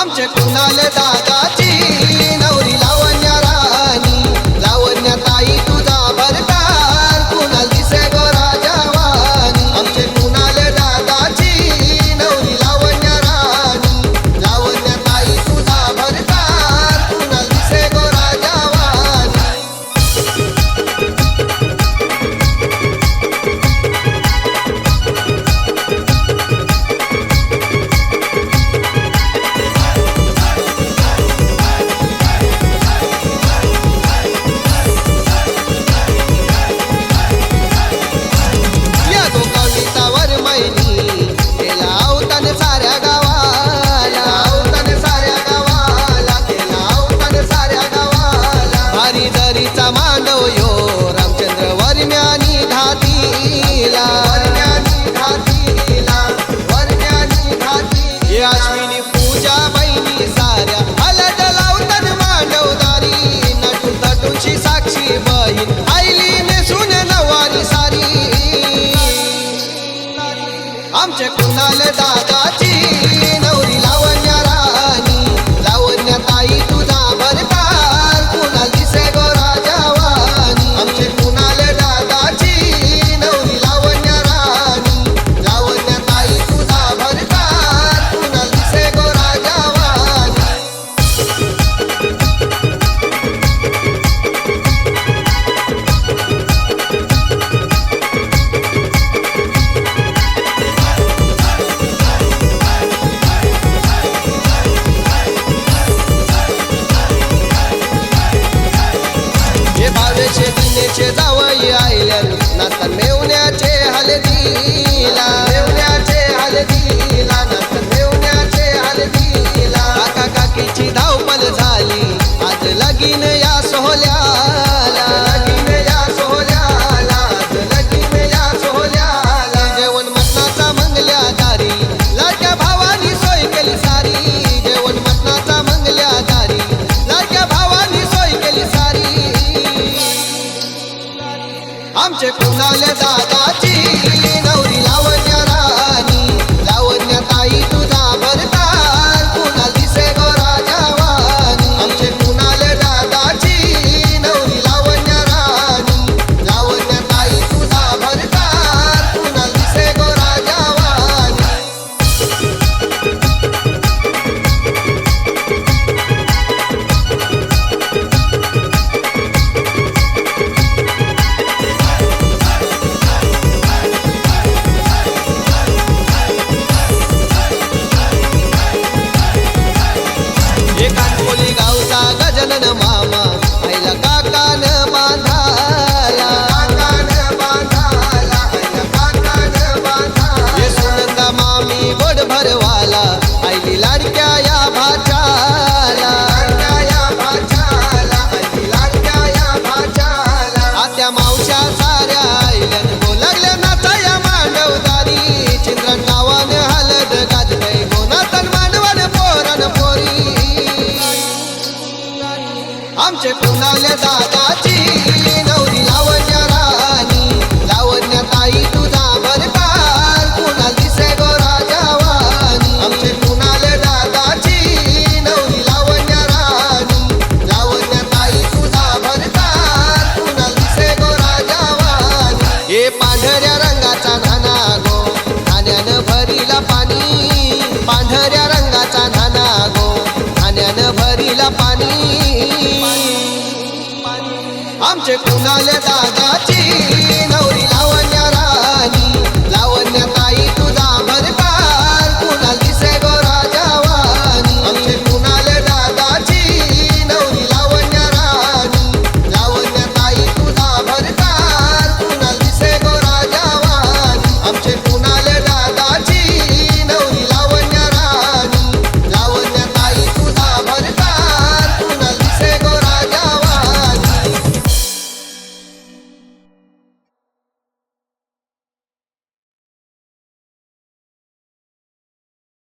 आमचे कुणाल दादाची? Jonathan Meu साले दादा लावल्या दादाची आमचे कुणाले दादाची नवरीला